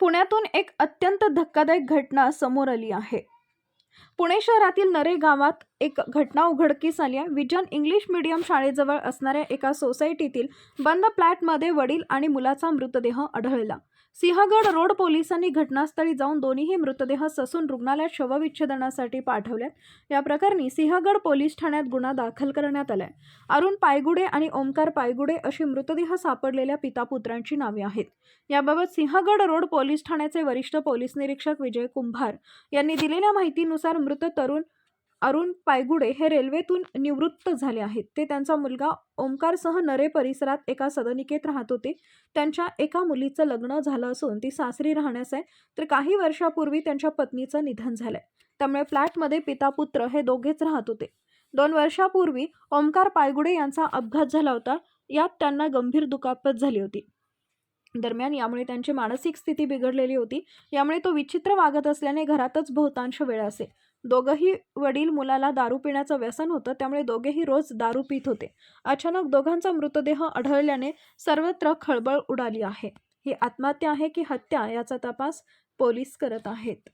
पुण्यातून एक अत्यंत धक्कादायक घटना समोर आली आहे. पुणे शहरातील नरे गावात एक घटना उघडकीस आली आहे. विजन इंग्लिश मीडियम शाळेजवळ असणाऱ्या एका सोसायटीतील बंद फ्लॅटमध्ये वडील आणि मुलाचा मृतदेह आढळला. सिंहगड रोड पोलिसांनी घटनास्थळी जाऊन दोन्हीही मृतदेह ससून रुग्णालयात शवविच्छेदनासाठी पाठवल्यात. या प्रकरणी सिंहगड पोलीस ठाण्यात गुन्हा दाखल करण्यात आलाय. अरुण पायगुडे आणि ओमकार पायगुडे अशी मृतदेह सापडलेल्या पितापुत्रांची नावे आहेत. याबाबत सिंहगड रोड पोलीस ठाण्याचे वरिष्ठ पोलीस निरीक्षक विजय कुंभार यांनी दिलेल्या माहितीनुसार मृत तरुण अरुण पायगुडे हे रेल्वेतून निवृत्त झाले आहेत. ते त्यांचा मुलगा ओमकारसह नरे परिसरात एका सदनिकेत राहत होते. त्यांच्या एका मुलीचं लग्न झालं असून ती सासरी राहण्यास आहे. तर काही वर्षापूर्वी त्यांच्या पत्नीचं निधन झालंय. त्यामुळे फ्लॅटमध्ये पिता पुत्र हे दोघेच राहत होते. दोन वर्षापूर्वी ओमकार पायगुडे यांचा अपघात झाला होता. यात त्यांना गंभीर दुखापत झाली होती. दरम्यान यामुळे त्यांची मानसिक स्थिती बिघडलेली होती. यामुळे तो विचित्र वागत असल्याने घरातच बहुतांश वेळ असे. दोघंही वडील मुलाला दारू पिण्याचं व्यसन होतं त्यामुळे दोघेही रोज दारू पित होते. अचानक दोघांचा मृतदेह आढळल्याने सर्वत्र खळबळ उडाली आहे. ही आत्महत्या आहे की हत्या याचा तपास पोलीस करत आहेत?